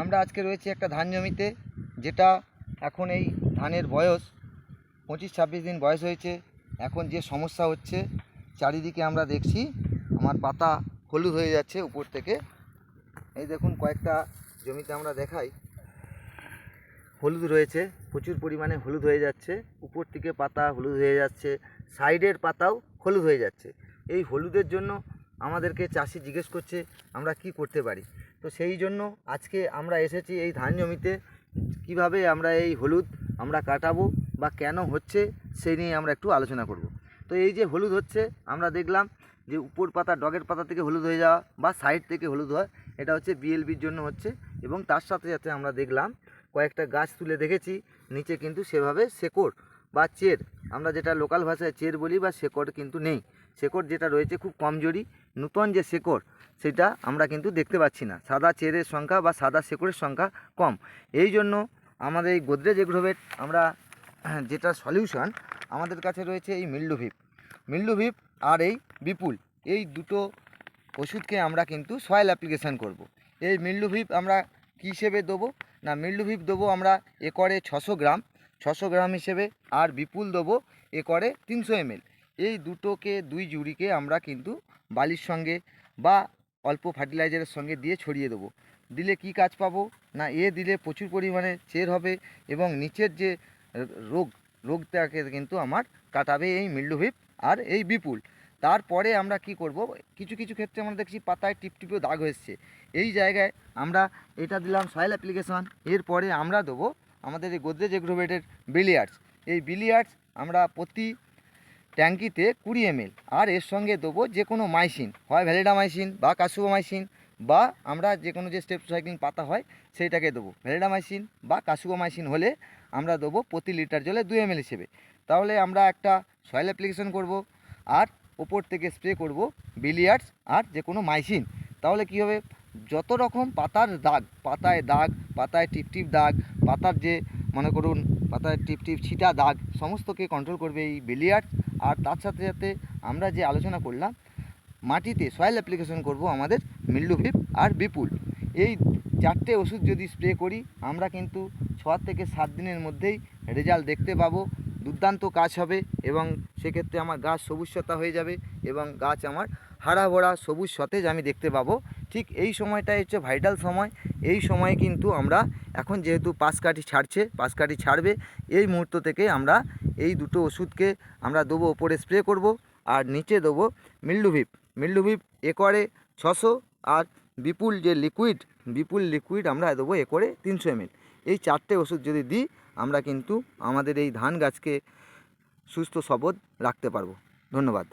আমরা আজকে রয়েছি একটা ধান জমিতে, যেটা এখন এই ধানের বয়স পঁচিশ ছাব্বিশ দিন বয়স হয়েছে। এখন যে সমস্যা হচ্ছে, চারিদিকে আমরা দেখছি, আমার পাতা হলুদ হয়ে যাচ্ছে উপর থেকে। এই দেখুন, কয়েকটা জমিতে আমরা দেখাই। হলুদ রয়েছে, প্রচুর পরিমাণে হলুদ হয়ে যাচ্ছে। উপর থেকে পাতা হলুদ হয়ে যাচ্ছে, সাইডের পাতাও হলুদ হয়ে যাচ্ছে। এই হলুদের জন্য আমাদেরকে চাষি জিজ্ঞেস করছে, আমরা কি করতে পারি? তো সেই জন্য আজকে আমরা এসেছি এই ধান জমিতে কীভাবে আমরা এই হলুদ আমরা কাটাবো বা কেন হচ্ছে সেই নিয়ে আমরা একটু আলোচনা করব। তো এই যে হলুদ হচ্ছে, আমরা দেখলাম যে উপর পাতা, ডগের পাতা থেকে হলুদ হয়ে যাওয়া বা সাইড থেকে হলুদ হয় এটা হচ্ছে বিএলবির জন্য হচ্ছে এবং তার সাথে সাথে আমরা দেখলাম কয়েকটা গাছ তুলে দেখেছি, নিচে কিন্তু সেভাবে শেকড় বা চের, আমরা যেটা লোকাল ভাষায় চের বলি বা শেকড় কিন্তু নেই। শেকড় যেটা রয়েছে খুব কমজোরি নূতন যে শেকড়, সেটা আমরা কিন্তু দেখতে পাচ্ছি না। সাদা চেরের সংখ্যা বা সাদা শেকড়ের সংখ্যা কম। এই জন্য আমাদের এই গোদরেজ এগ্রোভেট আমরা যেটা সলিউশন, আমাদের কাছে রয়েছে এই মিল্ডুভিপ। মিল্ডুভিপ আর এই বিপুল, এই দুটো ওষুধকে আমরা কিন্তু সয়েল অ্যাপ্লিকেশান করব। এই মিল্ডুভিপ আমরা কী হিসেবে দেবো? না, মিল্ডুভিপ দেবো আমরা একরে ছশো গ্রাম ছশো গ্রাম হিসেবে আর বিপুল দেবো একরে তিনশো এমএল। এই দুটোকে, দুই জুড়িকে আমরা কিন্তু বালির সঙ্গে বা অল্প ফার্টিলাইজারের সঙ্গে দিয়ে ছড়িয়ে দেবো। দিলে কি কাজ পাবো? না, এ দিলে প্রচুর পরিমাণে চের হবে এবং নিচের যে রোগ, রোগটাকে কিন্তু আমার কাটাবে এই মিল্ডুভিপ আর এই বিপুল। তারপরে আমরা কি করব? কিছু কিছু ক্ষেত্রে আমরা দেখছি পাতায় টিপটিপেও দাগ হয়েছে। এই জায়গায় আমরা এটা দিলাম সয়েল অ্যাপ্লিকেশন এরপরে আমরা দেবো আমাদের এই গোদরেজ এগ্রোভেটের বিলিয়ার্ডস এই বিলিয়ার্ডস আমরা প্রতি ট্যাঙ্কিতে কুড়ি এমএল, আর এর সঙ্গে দেবো যে কোনো মাইসিন, হয় ভ্যালিডামাইসিন বা কাসুবোমাইসিন বা আমরা যে কোনো যে স্টেপসাইক্লিং পাতা হয় সেইটাকে দেবো। ভ্যালিডামাইসিন বা কাসুবোমাইসিন হলে আমরা দেবো প্রতি লিটার জলে দুই এমএল হিসেবে। তাহলে আমরা একটা সয়েল অ্যাপ্লিকেশন করব আর ওপর থেকে স্প্রে করব বিলিয়ার্ডস আর যে কোনো মাইসিন। তাহলে কী হবে? যত রকম পাতার দাগ, পাতায় দাগ, পাতায় টিপটিপ দাগ, পাতার যে, মনে করুন, পাতায় টিপটিপ ছিটা দাগ, সমস্তকে কন্ট্রোল করবে এই বিলিয়ার্ডস আর তার সাথে সাথে আমরা যে আলোচনা করলাম, মাটিতে সয়েল অ্যাপ্লিকেশন করব আমাদের মিল্ডুভিপ আর বিপুল। এই চারটে ওষুধ যদি স্প্রে করি, আমরা কিন্তু ছ থেকে সাত দিনের মধ্যেই রেজাল্ট দেখতে পাবো। দুর্দান্ত কাজ হবে এবং সেক্ষেত্রে আমার গাছ সবুজতা হয়ে যাবে এবং গাছ আমার হারা ভরা সবুজ সতেজ আমি দেখতে পাবো। ঠিক এই সময়টাই হচ্ছে ভাইটাল সময়। এই সময়ে কিন্তু আমরা এখন যেহেতু পাশ ছাড়ছে পাশ ছাড়বে, এই মুহূর্ত থেকে আমরা এই দুটো ওষুধকে আমরা দেবো, ওপরে স্প্রে করব আর নিচে দেবো মিল্ডুভিপ। মিল্ডুভিপ একরে ছশো আর বিপুল যে লিকুইড বিপুল লিকুইড আমরা দেবো একরে তিনশো এমএল এই চারটে ওষুধ যদি দিই, আমরা কিন্তু আমাদের এই ধান গাছকে সুস্থ সবল রাখতে পারব। ধন্যবাদ।